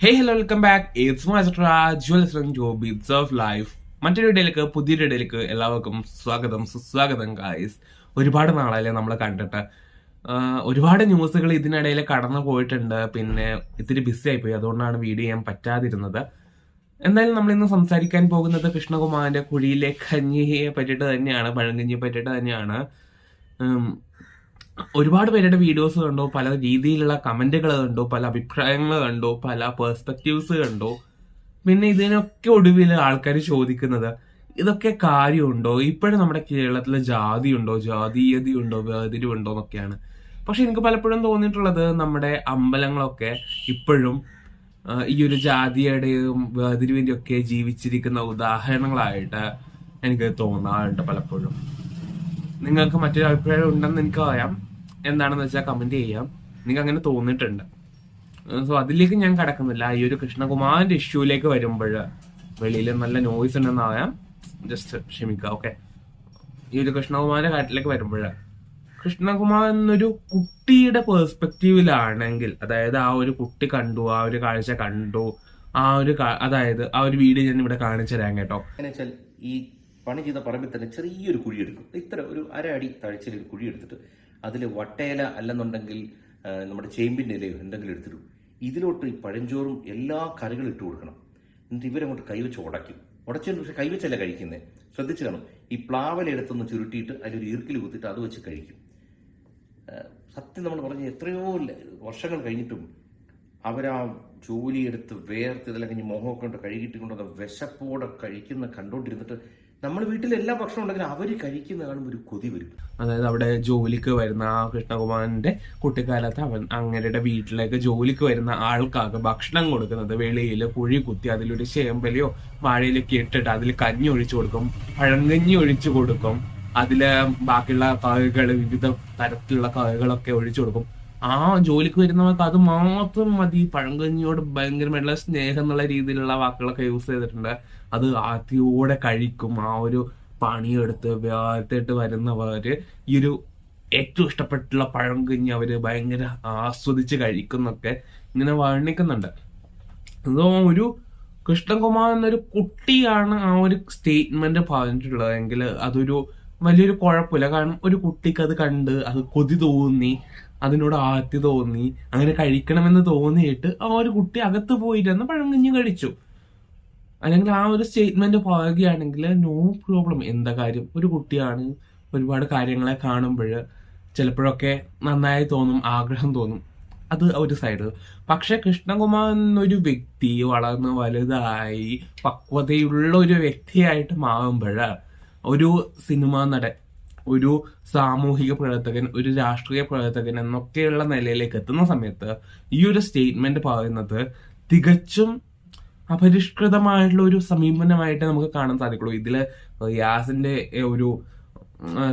Hey hello welcome back it's jobits of life മറ്റൊരു ഇടയിലേക്ക് പുതിയൊരു ഇടയിലേക്ക് എല്ലാവർക്കും സ്വാഗതം സുസ്വാഗതം ഗായ്സ് ഒരുപാട് നാളല്ലേ നമ്മൾ കണ്ടിട്ട്. ഒരുപാട് ന്യൂസുകൾ ഇതിനിടയിൽ കടന്നു പോയിട്ടുണ്ട്. പിന്നെ ഇത്തിരി ബിസി ആയിപ്പോയി. അതുകൊണ്ടാണ് വീഡിയോ ചെയ്യാൻ പറ്റാതിരുന്നത്. എന്തായാലും നമ്മൾ ഇന്ന് സംസാരിക്കാൻ പോകുന്നത് കൃഷ്ണകുമാറിന്റെ കുഴിയിലെ കഞ്ഞിയെ പറ്റിയിട്ട് തന്നെയാണ് പഴങ്കഞ്ഞിയെ പറ്റിയിട്ട് തന്നെയാണ്. ഒരുപാട് പേരുടെ വീഡിയോസ് കണ്ടോ പല രീതിയിലുള്ള കമന്റുകൾ കണ്ടോ പല അഭിപ്രായങ്ങൾ കണ്ടോ പല പേഴ്സ്പെക്റ്റീവ്സ് കണ്ടോ. പിന്നെ ഇതിനൊക്കെ ഒടുവിൽ ആൾക്കാർ ചോദിക്കുന്നത് ഇതൊക്കെ കാര്യമുണ്ടോ? ഇപ്പോഴും നമ്മുടെ കേരളത്തിൽ ജാതി ഉണ്ടോ ജാതീയതയുണ്ടോ? ഉണ്ടോ എന്നൊക്കെയാണ് പക്ഷെ എനിക്ക് പലപ്പോഴും തോന്നിയിട്ടുള്ളത് നമ്മുടെ അമ്പലങ്ങളൊക്കെ ഇപ്പോഴും ഈ ഒരു ജാതിയുടെയും വേതിരിവിന്റെയും ഒക്കെ ജീവിച്ചിരിക്കുന്ന ഉദാഹരണങ്ങളായിട്ട് എനിക്ക് തോന്നാറുണ്ട് പലപ്പോഴും. നിങ്ങൾക്ക് മറ്റൊരു അഭിപ്രായം ഉണ്ടെന്ന് എനിക്ക് അറിയാം എന്താണെന്ന് വെച്ചാൽ കമന്റ് ചെയ്യാം. നിങ്ങൾക്ക് അങ്ങനെ തോന്നിയിട്ടുണ്ട് സോ അതിലേക്ക് ഞാൻ കിടക്കുന്നില്ല. ഈ ഒരു കൃഷ്ണകുമാറിന്റെ ഇഷ്യൂലേക്ക് വരുമ്പോൾ വെളിയിൽ നല്ല നോയ്സ് ഉണ്ടെന്ന് ആയാം ജസ്റ്റ് ക്ഷമിക്കുക ഓക്കെ ഈ ഒരു കൃഷ്ണകുമാറിന്റെ കാര്യത്തിലേക്ക് വരുമ്പോൾ കൃഷ്ണകുമാർ എന്നൊരു കുട്ടിയുടെ പേഴ്സ്പെക്റ്റീവിലാണെങ്കിൽ അതായത് ആ ഒരു കുട്ടി കണ്ടു ആ ഒരു കാഴ്ച കണ്ടു ആ ഒരു അതായത് ആ ഒരു വീഡിയോ ഞാൻ ഇവിടെ കാണിച്ചു തരാം കേട്ടോ. ഈ പണി ചെയ്ത പറമ്പിൽ തന്നെ ചെറിയൊരു കുഴി എടുക്കും ഇത്ര ഒരു അര അടി താഴ്ചയിൽ ഒരു കുഴി എടുത്തിട്ട് അതിൽ വട്ടയില അല്ലെന്നുണ്ടെങ്കിൽ നമ്മുടെ ചേമ്പിന്റെ ഇലയോ എന്തെങ്കിലും എടുത്തിടും. ഇതിലോട്ട് ഈ പഴഞ്ചോറും എല്ലാ കറികളും ഇട്ട് കൊടുക്കണം. എന്നിട്ട് ഇവരങ്ങോട്ട് കൈവച്ച് ഉടയ്ക്കും. ഉടച്ചതിന് പക്ഷെ കൈവച്ചല്ല കഴിക്കുന്നത് ശ്രദ്ധിച്ചു കാണും ഈ പ്ലാവലെടുത്തൊന്ന് ചുരുട്ടിയിട്ട് അതിലൊരു ഈർക്കിൽ കുത്തിയിട്ട് അത് വെച്ച് കഴിക്കും. സത്യം നമ്മൾ പറഞ്ഞ എത്രയോ വർഷങ്ങൾ കഴിഞ്ഞിട്ടും അവരാ ജോലിയെടുത്ത് വേർത്ത് ഇതെല്ലാം കഴിഞ്ഞ് മോഹമൊക്കെ കൊണ്ട് കഴുകിയിട്ട് കൊണ്ടുവന്ന വിശപ്പോടെ കഴിക്കുന്ന കണ്ടോണ്ടിരുന്നിട്ട് നമ്മൾ വീട്ടിൽ എല്ലാ ഭക്ഷണം ഉണ്ടെങ്കിലും അവർ കഴിക്കുന്ന കാണുമ്പോൾ ഒരു കൊതി വരും. അതായത് അവിടെ ജോലിക്ക് വരുന്ന ആ കൃഷ്ണകുമാറിന്റെ കുട്ടിക്കാലത്ത് അവൻ അങ്ങരുടെ വീട്ടിലേക്ക് ജോലിക്ക് വരുന്ന ആൾക്കാർക്ക് ഭക്ഷണം കൊടുക്കുന്നത് വെളിയിൽ കുഴി കുത്തി അതിലൊരു ചേമ്പലയോ വാഴയിലൊക്കെ ഇട്ടിട്ട് അതിൽ കഞ്ഞി ഒഴിച്ചു കൊടുക്കും പഴങ്കഞ്ഞി ഒഴിച്ചു കൊടുക്കും അതിലെ ബാക്കിയുള്ള കറികൾ വിവിധ തരത്തിലുള്ള കറികളൊക്കെ ഒഴിച്ചു കൊടുക്കും. ആ ജോലിക്ക് വരുന്നവർക്ക് അത് മാത്രം മതി. പഴങ്കഞ്ഞിയോട് ഭയങ്കരമായിട്ടുള്ള സ്നേഹം എന്നുള്ള രീതിയിലുള്ള വാക്കുകളൊക്കെ യൂസ് ചെയ്തിട്ടുണ്ട്. അത് ആദ്യോടെ കഴിക്കും. ആ ഒരു പണിയെടുത്ത് വേർത്തിട്ട് വരുന്നവര് ഈ ഒരു ഏറ്റവും ഇഷ്ടപ്പെട്ടുള്ള പഴങ്കഞ്ഞി അവർ ഭയങ്കര ആസ്വദിച്ച് കഴിക്കുന്നൊക്കെ ഇങ്ങനെ വർണിക്കുന്നുണ്ട്. അതോ ഒരു കൃഷ്ണകുമാർ എന്നൊരു കുട്ടിയാണ് ആ ഒരു സ്റ്റേറ്റ്മെന്റ് പറഞ്ഞിട്ടുള്ളത്. എങ്കിൽ അതൊരു വലിയൊരു കുഴപ്പമില്ല. കാരണം ഒരു കുട്ടിക്ക് അത് കണ്ട് അത് കൊതി തോന്നി അതിനോട് ആർത്തി തോന്നി അങ്ങനെ കഴിക്കണമെന്ന് തോന്നിയിട്ട് ആ ഒരു കുട്ടി അകത്ത് പോയിരുന്ന് പഴങ്കഞ്ഞി കഴിച്ചു. അല്ലെങ്കിൽ ആ ഒരു സ്റ്റേറ്റ്മെന്റ് പറയുകയാണെങ്കിൽ നോ പ്രോബ്ലം എന്താ കാര്യം? ഒരു കുട്ടിയാണ് ഒരുപാട് കാര്യങ്ങളെ കാണുമ്പോൾ ചിലപ്പോഴൊക്കെ നന്നായി തോന്നും ആഗ്രഹം തോന്നും. അത് ഒരു സൈഡ് പക്ഷെ കൃഷ്ണകുമാർ എന്നൊരു വ്യക്തി വളർന്ന് വലുതായി പക്വതയുള്ള ഒരു വ്യക്തിയായിട്ട് മാറുമ്പോൾ ഒരു സിനിമാ നടൻ ഒരു സാമൂഹിക പ്രവർത്തകൻ ഒരു രാഷ്ട്രീയ പ്രവർത്തകൻ എന്നൊക്കെയുള്ള നിലയിലേക്ക് എത്തുന്ന സമയത്ത് ഈ ഒരു സ്റ്റേറ്റ്മെന്റ് പറയുന്നത് തികച്ചും അപരിഷ്കൃതമായിട്ടുള്ള ഒരു സമീപനമായിട്ട് നമുക്ക് കാണാൻ സാധിക്കുള്ളൂ. ഇതിൽ റിയാസിന്റെ ഒരു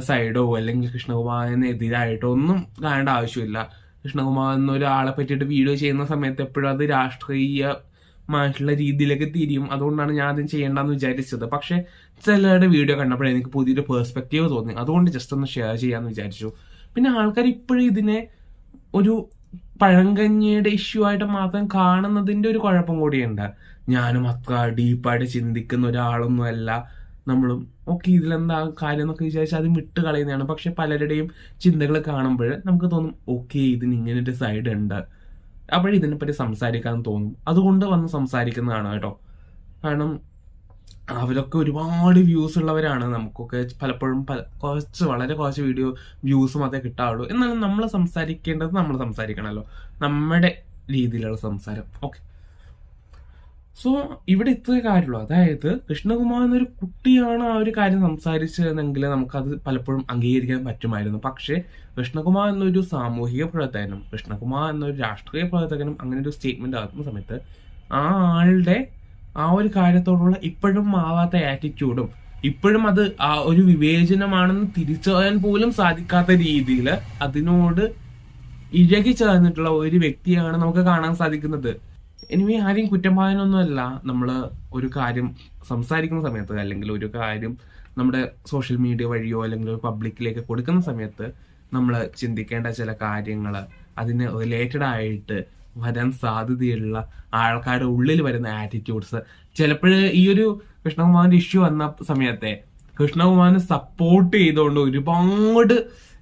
സൈഡോ അല്ലെങ്കിൽ കൃഷ്ണകുമാറിന് എതിരായിട്ടോ ഒന്നും കാണേണ്ട ആവശ്യമില്ല. കൃഷ്ണകുമാർ എന്നൊരാളെ പറ്റിയിട്ട് വീഡിയോ ചെയ്യുന്ന സമയത്ത് എപ്പോഴും അത് രാഷ്ട്രീയമായിട്ടുള്ള രീതിയിലേക്ക് തിരിയും. അതുകൊണ്ടാണ് ഞാൻ ആദ്യം ചെയ്യേണ്ടെന്ന് വിചാരിച്ചത്. പക്ഷേ ചിലരുടെ വീഡിയോ കണ്ടപ്പോഴേ എനിക്ക് പുതിയൊരു പേഴ്സ്പെക്റ്റീവ് തോന്നി. അതുകൊണ്ട് ജസ്റ്റ് ഒന്ന് ഷെയർ ചെയ്യാമെന്ന് വിചാരിച്ചു. പിന്നെ ആൾക്കാർ ഇപ്പോഴും ഇതിനെ ഒരു പഴങ്കഞ്ഞിയുടെ ഇഷ്യൂ ആയിട്ട് മാത്രം കാണുന്നതിന്റെ ഒരു കുഴപ്പം കൂടിയുണ്ട്. ഞാനും അത്ര ഡീപ്പായിട്ട് ചിന്തിക്കുന്ന ഒരാളൊന്നുമല്ല. നമ്മളും ഓക്കെ ഇതിലെന്താ കാര്യം എന്നൊക്കെ വിചാരിച്ചാൽ അത് വിട്ട് കളയുന്നതാണ്. പക്ഷെ പലരുടെയും ചിന്തകൾ കാണുമ്പോൾ നമുക്ക് തോന്നും ഓക്കെ ഇതിന് ഇങ്ങനെ ഒരു സൈഡ് ഉണ്ട്. അപ്പോഴേ ഇതിനെപ്പറ്റി സംസാരിക്കാൻ തോന്നും. അതുകൊണ്ട് വന്ന് സംസാരിക്കുന്നതാണ് കേട്ടോ. കാരണം അവരൊക്കെ ഒരുപാട് വ്യൂസ് ഉള്ളവരാണ് നമുക്കൊക്കെ പലപ്പോഴും പല- കുറച്ച് വളരെ കുറച്ച് വീഡിയോ വ്യൂസ് മാത്രമേ കിട്ടാറുള്ളൂ എന്നാലും നമ്മൾ സംസാരിക്കേണ്ടത് നമ്മൾ സംസാരിക്കണമല്ലോ. നമ്മുടെ രീതിയിലുള്ള സംസാരം. ഓക്കെ സോ ഇവിടെ ഇത്രേ കാര്യമുള്ളൂ. അതായത് കൃഷ്ണകുമാർ എന്നൊരു കുട്ടിയാണ് ആ ഒരു കാര്യം സംസാരിച്ചതെങ്കിൽ നമുക്കത് പലപ്പോഴും അംഗീകരിക്കാൻ പറ്റുമായിരുന്നു. പക്ഷേ കൃഷ്ണകുമാർ എന്നൊരു സാമൂഹിക പ്രവർത്തകനും കൃഷ്ണകുമാർ എന്നൊരു രാഷ്ട്രീയ പ്രവർത്തകനും അങ്ങനെ ഒരു സ്റ്റേറ്റ്മെന്റ് ആകുന്ന സമയത്ത് ആ ആളുടെ ആ ഒരു കാര്യത്തോടുള്ള ഇപ്പോഴും മാവാത്ത ആറ്റിറ്റ്യൂഡും ഇപ്പോഴും അത് ആ ഒരു വിവേചനമാണെന്ന് തിരിച്ചറിയാൻ പോലും സാധിക്കാത്ത രീതിയിൽ അതിനോട് ഇഴകി ചേർന്നിട്ടുള്ള ഒരു വ്യക്തിയാണ് നമുക്ക് കാണാൻ സാധിക്കുന്നത്. എനിവേ ആരെയും കുറ്റം പറയാനൊന്നുമല്ല നമ്മൾ ഒരു കാര്യം സംസാരിക്കുന്ന സമയത്ത് അല്ലെങ്കിൽ ഒരു കാര്യം നമ്മുടെ സോഷ്യൽ മീഡിയ വഴിയോ അല്ലെങ്കിൽ പബ്ലിക്കിലേക്ക് കൊടുക്കുന്ന സമയത്ത് നമ്മൾ ചിന്തിക്കേണ്ട ചില കാര്യങ്ങൾ അതിന് റിലേറ്റഡ് ആയിട്ട് വരാൻ സാധ്യതയുള്ള ആൾക്കാരുടെ ഉള്ളിൽ വരുന്ന ആറ്റിറ്റ്യൂഡ്സ് ചിലപ്പോൾ ഈ ഒരു കൃഷ്ണകുമാറിന്റെ ഇഷ്യൂ വന്ന സമയത്തെ കൃഷ്ണകുമാറിനെ സപ്പോർട്ട് ചെയ്തുകൊണ്ട് ഒരുപാട്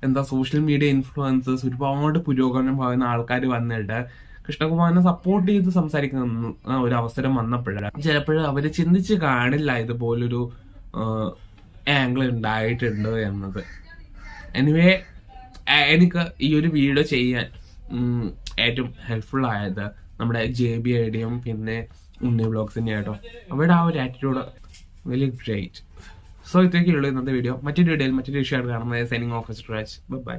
എന്താ സോഷ്യൽ മീഡിയ ഇൻഫ്ലുവൻസേഴ്സ് ഒരുപാട് പുരോഗമനം പറയുന്ന ആൾക്കാർ വന്നിട്ട് കൃഷ്ണകുമാറിനെ സപ്പോർട്ട് ചെയ്ത് സംസാരിക്കുന്ന ഒരു അവസരം വന്നപ്പോഴാണ്. ചിലപ്പോൾ അവർ ചിന്തിച്ച് കാണില്ല ഇതുപോലൊരു ആംഗിൾ ഉണ്ടായിട്ടുണ്ട് എന്നത്. എനിവേ എനിക്ക് ഈ ഒരു വീഡിയോ ചെയ്യാൻ ഏറ്റവും ഹെൽപ്ഫുൾ ആയത് നമ്മുടെ ജെ ബി ഐഡിയും പിന്നെ ഉണ്ണി ബ്ലോഗ്സിന്റെ ആയിട്ടോ അവരുടെ ആ ഒരു ആറ്റിറ്റ്യൂഡ് വെരി ഗ്രേറ്റ് സോ ഇത്രയൊക്കെയുള്ളൂ ഇന്നത്തെ വീഡിയോ മറ്റൊരു വീഡിയോയിൽ മറ്റൊരു വിഷയമായിട്ട് കാണുന്നത് സൈനിങ് ഓഫീസ് ബൈ